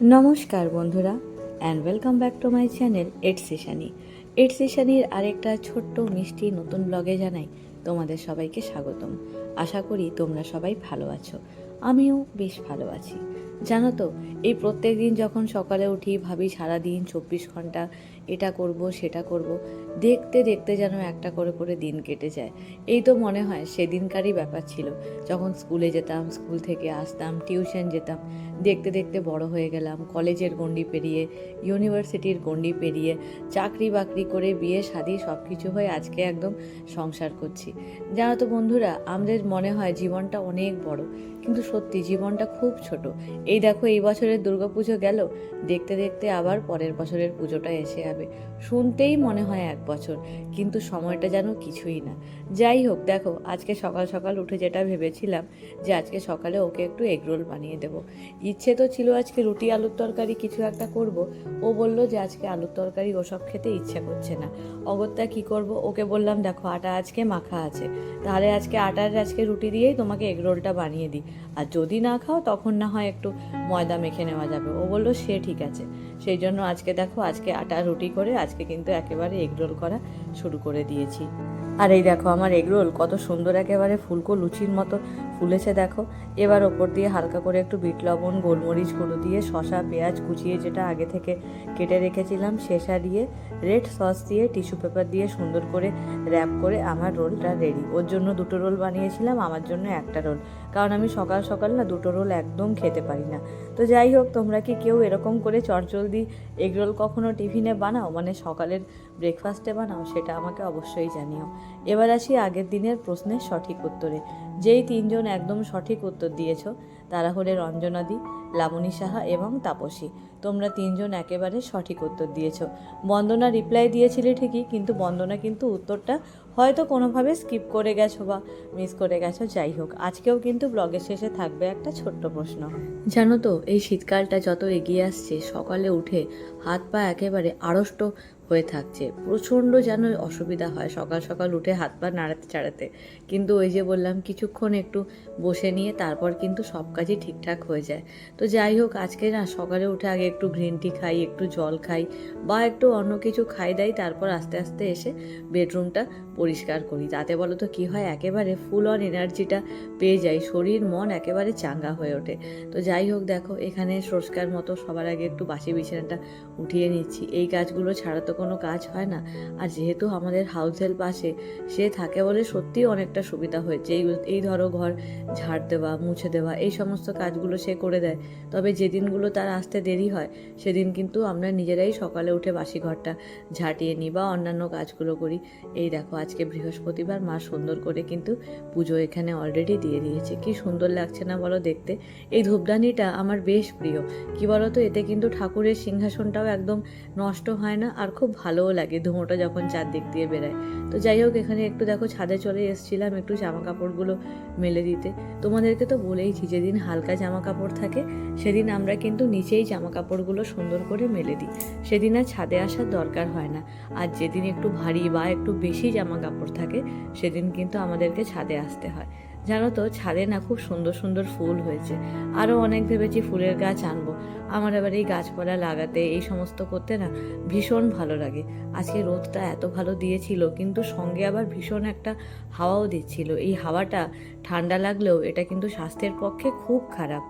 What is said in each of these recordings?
নমস্কার বন্ধুরা and welcome back to my channel it's Ishani it's সেশানির আরেকটা ছোট্ট, মিষ্টি, নতুন ব্লগে জানাই তোমাদের সবাইকে স্বাগতম। আশা করি তোমরা সবাই ভালো আছো। আমিও বেশ ভালো আছি। জানো তো, এই প্রত্যেক দিন যখন সকালে উঠি, ভাবি সারাদিন চব্বিশ ঘণ্টা এটা করব, সেটা করব। দেখতে দেখতে যেন একটা করে করে দিন কেটে যায়। এই তো মনে হয়, সেদিনকারই ব্যাপার ছিল। যখন স্কুলে যেতাম, স্কুল থেকে আসতাম, টিউশন যেতাম, দেখতে দেখতে বড় হয়ে গেলাম, কলেজের গণ্ডি পেরিয়ে, ইউনিভার্সিটির গণ্ডি পেরিয়ে, চাকরি বাকরি করে বিয়ে, শাদি সব কিছু হয়ে আজকে একদম সংসার করছি। জানো তো বন্ধুরা, আমাদের মনে হয় জীবনটা অনেক বড়। কিন্তু সত্যি, জীবনটা খুব ছোট। এই দেখো, এই বছরের দুর্গাপুজো গেল। দেখতে দেখতে আবার পরের বছরের পুজোটা এসে যাবে। শুনতেই মনে হয় এক বছর, কিন্তু সময়টা যেন কিছুই না। যাই হোক, দেখো, আজকে সকাল সকাল উঠে যেটা ভেবেছিলাম যে আজকে সকালে ওকে একটু এগরোল বানিয়ে দেবো। ইচ্ছে তো ছিল আজকে রুটি, আলুর তরকারি কিছু একটা করব। ও বলল যে আজকে আলুর তরকারি ওসব খেতে ইচ্ছে করছে না। অগত্যা কি করব? ওকে বললাম, দেখো, আটা আজকে মাখা আছে। তাহলে আজকে আটার আজকে রুটি দিয়েই তোমাকে এগরোলটা বানিয়ে দিই। আর যদি না খাও, তখন না হয় একটু ময়দা মেখে নেওয়া যাবে। ও বলল, সে ঠিক আছে। সেই জন্য আজকে দেখো, আজকে আটা, রুটি করে আজকে কিন্তু একেবারে এগরোল করা শুরু করে দিয়েছি। আর এই দেখো আমার এগরোল কত সুন্দর একেবারে ফুলকো লুচির মতো ফুলেছে দেখো। এবার ওপর দিয়ে হালকা করে একটু বিট লবণ, গোলমরিচ গুঁড়ো দিয়ে শশা পেঁয়াজ কুচিয়ে যেটা আগে থেকে কেটে রেখেছিলাম শেষা দিয়ে, রেড সস দিয়ে, টিস্যু পেপার দিয়ে সুন্দর করে র্যাপ করে আমার রোলটা রেডি। ওর জন্য দুটো রোল বানিয়েছিলাম, আমার জন্য একটা রোল। কারণ আমি সকাল সকাল না দুটো রোল একদম খেতে পারি না। তো যাই হোক, তোমরা কি কেউ এরকম করে চটজলদি এগরোল কখনো টিফিনে বানাও? মানে সকালের ব্রেকফাস্টে বানাও, সেটা আমাকে অবশ্যই জানিও। এবার আসি আগের দিনের প্রশ্নের সঠিক উত্তরে। যেই তিনজন একদম সঠিক উত্তর দিয়েছ তারা হলে রঞ্জনাদি, লাবণী সাহা এবং তাপসী। তোমরা তিনজন একেবারে সঠিক উত্তর দিয়েছ। বন্দনা রিপ্লাই দিয়েছিলে ঠিকই, কিন্তু বন্দনা কিন্তু উত্তরটা হয়তো কোনোভাবে স্কিপ করে গেছো বা মিস করে গেছো, যাই হোক। আজকেও কিন্তু ব্লগের শেষে থাকবে একটা ছোট্ট প্রশ্ন। জানো তো, এই শীতকালটা যত এগিয়ে আসছে, সকালে উঠে হাত পা একেবারে আড়ষ্ট হয়ে থাকছে। প্রচণ্ড যেন অসুবিধা হয় সকাল সকাল উঠে হাত পা নাড়াতে চাড়াতে কিন্তু ওই যে বললাম কিছুক্ষণ একটু বসে নিয়ে তারপর কিন্তু সব কাজই ঠিকঠাক হয়ে যায়। তো যাই হোক, আজকে না সকালে উঠে আগে একটু গ্রিন টি খাই, একটু জল খাই বা একটু অন্য কিছু খাই দাই, তারপর আস্তে আস্তে এসে বেডরুমটা পরিষ্কার করি। তাতে বলো তো কী হয়, একেবারে ফুল অন এনার্জিটা পেয়ে যাই, শরীর, মন একেবারে চাঙ্গা হয়ে ওঠে। তো যাই হোক, দেখো এখানে সরস্কার মতো সবার আগে একটু বাসি বিছানাটা উঠিয়ে নিচ্ছি। এই কাজগুলো ছাড়া তো কোনো কাজ হয় না। আর যেহেতু আমাদের হাউস হেল্প আসে, সে থাকে বলে সত্যিই অনেকটা সুবিধা হয়েছে। এই এই ধরো ঘর ঝাড় দেওয়া, মুছে দেওয়া, এই সমস্ত কাজগুলো সে করে দেয়। তবে যেদিনগুলো তার আসতে দেরি হয়, সেদিন কিন্তু আমরা নিজেরাই সকালে উঠে বাসি ঘরটা ঝাঁটিয়ে নিই বা অন্যান্য কাজগুলো করি। এই দেখো, আজকে বৃহস্পতিবার মা সুন্দর করে কিন্তু পুজো এখানে অলরেডি দিয়ে দিয়েছে। কি সুন্দর লাগছে না বলো দেখতে? এই ধূপদানিটা আমার বেশ প্রিয়। কি বলো তো এতে কিন্তু ঠাকুরের সিংহাসনটাও একদম নষ্ট হয় না আর খুব ভালোও লাগে ধুঁয়োটা যখন চারদিক দিয়ে বেরায়। তো যাই হোক, এখানে একটু দেখো ছাদে চলে এসেছিলাম, একটু জামা কাপড়গুলো মেলে দিতে। তোমাদেরকে তো বলেইছি, যেদিন হালকা জামা কাপড় থাকে, সেদিন আমরা কিন্তু নিচেই জামা কাপড়গুলো সুন্দর করে মেলে দিই। সেদিন আর ছাদে আসার দরকার হয় না। আর যেদিন একটু ভারী বা একটু বেশি জামা কাপড় থাকে, সেদিন কিন্তু আমাদেরকে ছাদে আসতে হয়। জানো তো, ছাদে না খুব সুন্দর সুন্দর ফুল হয়েছে। আরও অনেক ভেবেছি ফুলের গাছ আনব। আমার আবার এই গাছপালা লাগাতে, এই সমস্ত করতে না ভীষণ ভালো লাগে। আজকে রোদটা এত ভালো দিয়েছিল, কিন্তু সঙ্গে আবার ভীষণ একটা হাওয়াও দিচ্ছিল। এই হাওয়াটা ঠান্ডা লাগলেও এটা কিন্তু স্বাস্থ্যের পক্ষে খুব খারাপ।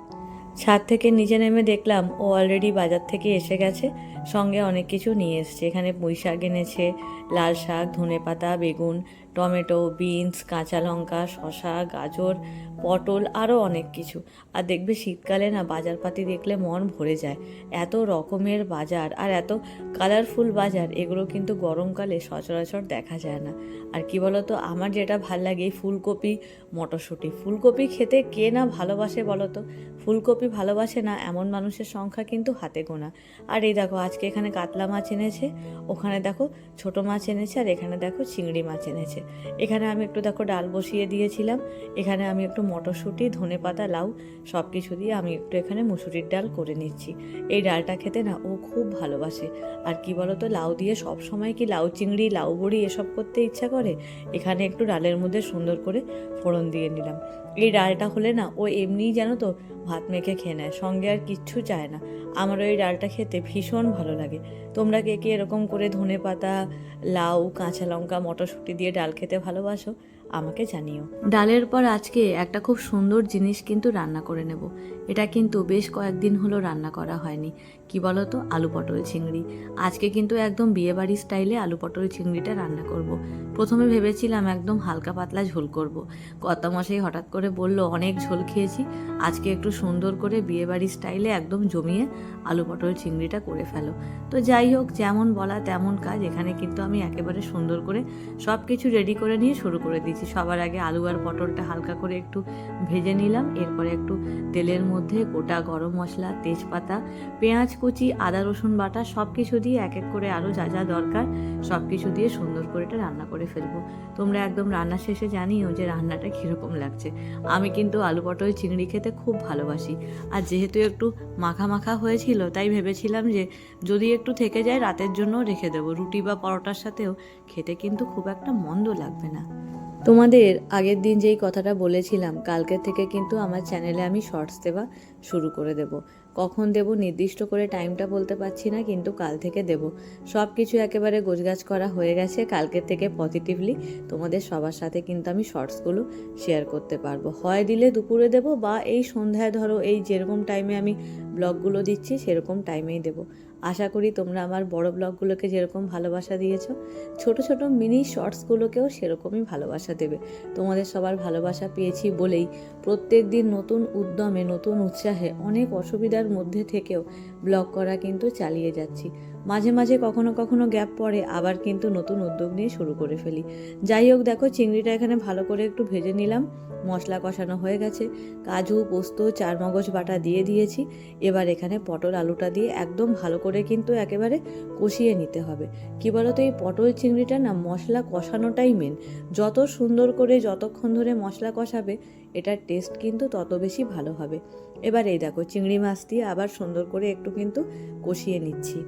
ছাদ থেকে নিচে নেমে দেখলাম ও অলরেডি বাজার থেকে এসে গেছে। সঙ্গে অনেক কিছু নিয়ে এসছে। এখানে পুঁই শাক এনেছে, লাল শাক, ধনে পাতা, বেগুন, টমেটো, বিনস, কাঁচা লঙ্কা শশা গাজর, পটল আরও অনেক কিছু। আর দেখবে শীতকালে না বাজারপাতি দেখলে মন ভরে যায়। এত রকমের বাজার আর এত কালারফুল বাজার, এগুলো কিন্তু গরমকালে সচরাচর দেখা যায় না। আর কি বলতো, আমার যেটা ভালো লাগে ফুলকপি মটরশুঁটি। ফুলকপি খেতে কে না ভালোবাসে বলো তো ফুলকপি ভালোবাসে না, এমন মানুষের সংখ্যা কিন্তু হাতে গোনা। আর এই দেখো আজকে এখানে কাতলা মাছ এনেছে, ওখানে দেখো ছোট মাছ এনেছে আর এখানে দেখো চিংড়ি মাছ এনেছে। এখানে আমি একটু দেখো ডাল বসিয়ে দিয়েছিলাম, এখানে আমি একটু মটরশুঁটি, ধনে পাতা, লাউ সব কিছু দিয়ে আমি একটু এখানে মুসুরির ডাল করে নিচ্ছি। এই ডালটা খেতে না ও খুব ভালোবাসে। আর কি বলতো, লাউ দিয়ে সব সময় কি লাউ চিংড়ি, লাউ বড়ি এসব করতে ইচ্ছা করে? এখানে একটু ডালের মধ্যে সুন্দর করে ফোড়ন দিয়ে নিলাম। এই ডালটা হলে না ও এমনিই জানো তো ভাত মেখে খেয়ে নেয়, সঙ্গে আর কিচ্ছু চায় না। আমার ওই ডালটা খেতে ভীষণ ভালো লাগে। তোমরা কে কে এরকম করে ধনে পাতা লাউ, কাঁচা লঙ্কা, মটরশুঁটি দিয়ে ডাল খেতে ভালোবাসো? আমাকে জানিও। ডালের পর আজকে একটা খুব সুন্দর জিনিস কিন্তু রান্না করে নেব। এটা কিন্তু বেশ কয়েকদিন হলো রান্না করা হয়নি। কি বলো তো আলু পটল চিংড়ি। আজকে কিন্তু একদম বিয়েবাড়ির স্টাইলে আলু পটল চিংড়িটা রান্না করব। প্রথমে ভেবেছিলাম একদম হালকা পাতলা ঝোল করব। কর্তামশাই হঠাৎ করে বলল, অনেক ঝোল খেয়েছি। আজকে একটু সুন্দর করে বিয়েবাড়ির স্টাইলে একদম জমিয়ে আলু পটল চিংড়িটা করে ফেলো। তো যাই হোক, যেমন বলা তেমন কাজ। এখানে কিন্তু আমি একেবারে সুন্দর করে সব কিছু রেডি করে নিয়ে শুরু করে দিয়েছি। সবার আগে আলু আর পটলটা হালকা করে একটু ভেজে নিলাম। এরপরে একটু তেলের মধ্যে গোটা গরম মশলা, তেজপাতা, পেঁয়াজ, কুচি, আদা, রসুন বাটা সব কিছু দিয়ে এক এক করে আরও যা যা দরকার সব কিছু দিয়ে সুন্দর করে এটা রান্না করে ফেলব। তোমরা একদম রান্না শেষে জানিও যে রান্নাটা কীরকম লাগছে। আমি কিন্তু আলু, পটল, চিংড়ি খেতে খুব ভালোবাসি। আর যেহেতু একটু মাখা মাখা হয়েছিল, তাই ভেবেছিলাম যে যদি একটু থেকে যায় রাতের জন্য রেখে দেবো। রুটি বা পরোটার সাথেও খেতে কিন্তু খুব একটা মন্দ লাগবে না। তোমাদের আগের দিন যেই কথাটা বলেছিলাম কালকে থেকে কিন্তু আমার চ্যানেলে আমি শর্টস দেওয়া শুরু করে দেব। কখন দেব নির্দিষ্ট করে টাইমটা বলতে পারছি না, কিন্তু কাল থেকে দেব। সব কিছু একেবারে গোছগাছ করা হয়ে গেছে কালকের থেকে পজিটিভলি তোমাদের সবার সাথে কিন্তু আমি শর্টসগুলো শেয়ার করতে পারব। হয় দিলে দুপুরে দেব বা এই সন্ধ্যায় ধরো এই যেরকম টাইমে আমি ব্লগগুলো দিচ্ছি, সেরকম টাইমেই দেব। আশা করি তোমরা আমার বড় ব্লগগুলোকে যেরকম ভালোবাসা দিয়েছ, ছোট ছোট মিনি শর্টসগুলোকেও সেরকমই ভালোবাসা দেবে। তোমাদের সবার ভালোবাসা পেয়েছি বলেই প্রত্যেক দিন নতুন উদ্যমে, নতুন উৎসাহে অনেক অসুবিধার মধ্যে থেকেও ব্লগ করা কিন্তু চালিয়ে যাচ্ছি। মাঝে মাঝে কখনো কখনো গ্যাপ পড়ে, আবার কিন্তু নতুন উদ্যোগ নিয়ে শুরু করে ফেলি। যাই হোক, দেখো চিংড়িটা এখানে ভালো করে একটু ভেজে নিলাম। মশলা কষানো হয়ে গেছে। কাজু, পোস্ত, চারমগজ বাটা দিয়ে দিয়েছি। এবার এখানে পটল আলুটা দিয়ে একদম ভালো করে কিন্তু একেবারে কষিয়ে নিতে হবে। কি বলতো, এই পটল চিংড়িটা না মশলা কষানোটাই মেন যত সুন্দর করে যতক্ষণ ধরে মশলা কষাবে, এটার টেস্ট কিন্তু তত বেশি ভালো হবে। এবার এই দেখো চিংড়ি মাছ দিয়ে আবার সুন্দর করে একটু কিন্তু কষিয়ে নিচ্ছি।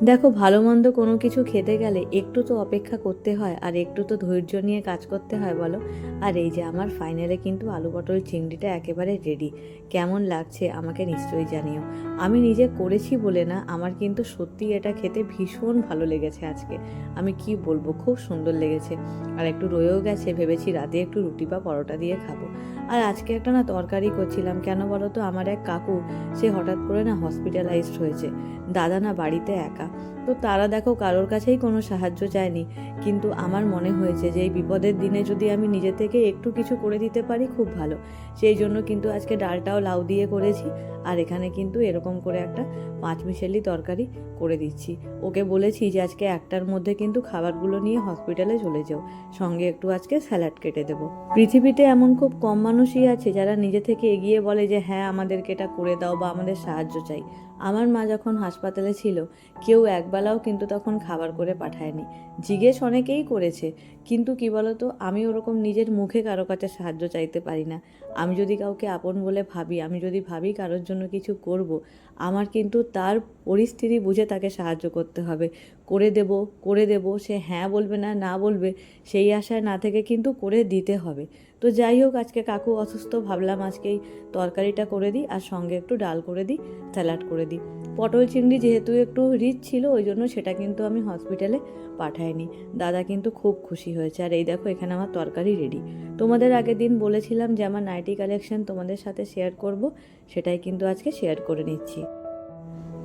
দেখো ভালো মন্দ কোনো কিছু খেতে গেলে একটু তো অপেক্ষা করতে হয় আর একটু তো ধৈর্য নিয়ে কাজ করতে হয়, বলো। আর এই যে আমার ফাইনালে কিন্তু আলু পটল চিংড়িটা একেবারে রেডি কেমন লাগছে আমাকে নিশ্চয়ই জানিও। আমি নিজে করেছি বলে না, আমার কিন্তু সত্যি এটা খেতে ভীষণ ভালো লেগেছে আজকে। আমি কি বলব, খুব সুন্দর লেগেছে। আর একটু রয়েও গেছে, ভেবেছি রাতে একটু রুটি বা পরোটা দিয়ে খাব। আর আজকে একটা না তরকারি করছিলাম। কেন বলো তো আমার এক কাকু, সে হঠাৎ করে না হসপিটালাইজড হয়েছে। দাদা না বাড়িতে একা। তো তারা দেখো কারোর কাছেই কোনো সাহায্য চায়নি। কিন্তু আমার মনে হয়েছে যে এই বিপদের দিনে যদি আমি নিজে থেকে একটু কিছু করে দিতে পারি খুব ভালো। সেই জন্য কিন্তু আজকে ডালটাও লাউ দিয়ে করেছি। আর এখানে কিন্তু এরকম করে একটা পাঁচ মিশেলি তরকারি করে দিচ্ছি। ওকে বলেছি যে আজকে একটার মধ্যে কিন্তু খাবারগুলো নিয়ে হসপিটালে চলে যাও। সঙ্গে একটু আজকে স্যালাড কেটে দেবো। পৃথিবীতে এমন খুব কম মানুষই আছে যারা নিজে থেকে এগিয়ে বলে যে হ্যাঁ আমাদেরকে এটা করে দাও বা আমাদের সাহায্য চাই। আমার মা যখন হাসপাতালে ছিল, কেউ একবেলাও কিন্তু তখন খাবার করে পাঠায়নি। জিজ্ঞেস অনেকেই করেছে, কিন্তু কি বলতো, আমি ওরকম নিজের মুখে কারও কাছে সাহায্য চাইতে পারি না। আমি যদি কাউকে আপন বলে ভাবি, আমি যদি ভাবি কারোর জন্য কিছু করব, আমার কিন্তু তার পরিস্থিতি বুঝে তাকে সাহায্য করতে হবে। করে দেব করে দেব, সে হ্যাঁ বলবে না না বলবে, সেই আশায় না থেকে কিন্তু করে দিতে হবে। তো যাই হোক, আজকে কাকু অসুস্থ, ভাবলাম আজকে এই তরকারিটা করে দিই আর সঙ্গে একটু ডাল করে দিই, স্যালাড করে দিই। পটল চিংড়ি যেহেতু একটু রিচ ছিল, ওই জন্য সেটা কিন্তু আমি হসপিটালে পাঠাইনি। দাদা কিন্তু খুব খুশি হয়েছে। আর এই দেখো, এখানে আমার তরকারি রেডি তোমাদের আগের দিন বলেছিলাম যে আমার নাইটি কালেকশন তোমাদের সাথে শেয়ার করব, সেটাই কিন্তু আজকে শেয়ার করে নিচ্ছি।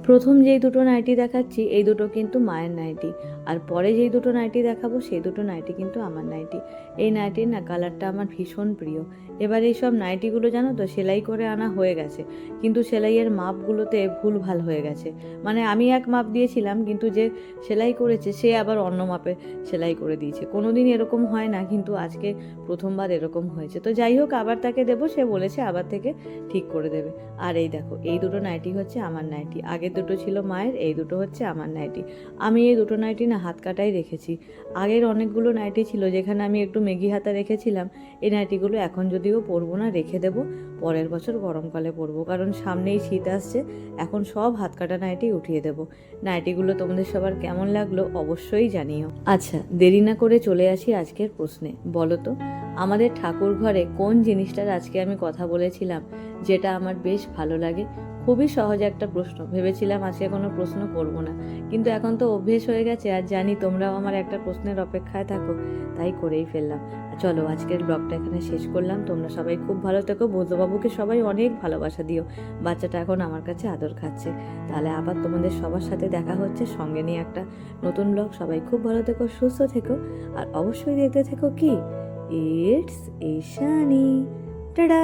প্রথম যেই দুটো নাইটি দেখাচ্ছি, এই দুটো কিন্তু মায়ের নাইটি। আর পরে যেই দুটো নাইটি দেখাবো, সেই দুটো নাইটি কিন্তু আমার নাইটি। এই নাইটির না কালারটা আমার ভীষণ প্রিয়। এবার এই সব নাইটিগুলো জানো তো, সেলাই করে আনা হয়ে গেছে। কিন্তু সেলাইয়ের মাপগুলোতে ভুল ভালো হয়ে গেছে। মানে আমি এক মাপ দিয়েছিলাম, কিন্তু যে সেলাই করেছে, সে আবার অন্য মাপে সেলাই করে দিয়েছে। কোনো দিন এরকম হয় না, কিন্তু আজকে প্রথমবার এরকম হয়েছে। তো যাই হোক, আবার তাকে দেবো, সে বলেছে আবার থেকে ঠিক করে দেবে। আর এই দেখো, এই দুটো নাইটি হচ্ছে আমার নাইটি আগের দুটো ছিল মায়ের, এই দুটো হচ্ছে আমার নাইটি আমি এই দুটো নাইটি না হাত কাটাই রেখেছি। আগের অনেকগুলো নাইটি ছিল, যেখানে আমি একটু মেগি হাতা রেখেছিলাম। এই নাইটিগুলো এখন যদিও পরবো না, রেখে দেবো। পরের বছর গরমকালে পরবো, কারণ সামনেই শীত আসছে। এখন সব হাত কাটা নাইটি উঠিয়ে দেবো। নাইটিগুলো তোমাদের সবার কেমন লাগল অবশ্যই জানিও। আচ্ছা দেরি না করে চলে আসি আজকের প্রশ্নে। বলো তো, আমাদের ঠাকুর ঘরে কোন জিনিসটার আজকে আমি কথা বলেছিলাম, যেটা আমার বেশ ভালো লাগে? খুবই সহজ একটা প্রশ্ন। ভেবেছিলাম আজকে কোনো প্রশ্ন করব না। কিন্তু এখন তো অভ্যেস হয়ে গেছে আর জানি তোমরাও আমার একটা প্রশ্নের অপেক্ষায় থাকো। তাই করেই ফেললাম। চলো, আজকের ব্লগটা এখানে শেষ করলাম। তোমরা সবাই খুব ভালো থেকো। বৌদ্ধবাবুকে সবাই অনেক ভালোবাসা দিও। বাচ্চাটা এখন আমার কাছে আদর খাচ্ছে। তাহলে আবার তোমাদের সবার সাথে দেখা হচ্ছে। সঙ্গে নিয়ে একটা নতুন ব্লগ। সবাই খুব ভালো থেকো, সুস্থ থেকো। আর অবশ্যই দেখতে থেকো কি? ইটস ঈশানি। টাটা!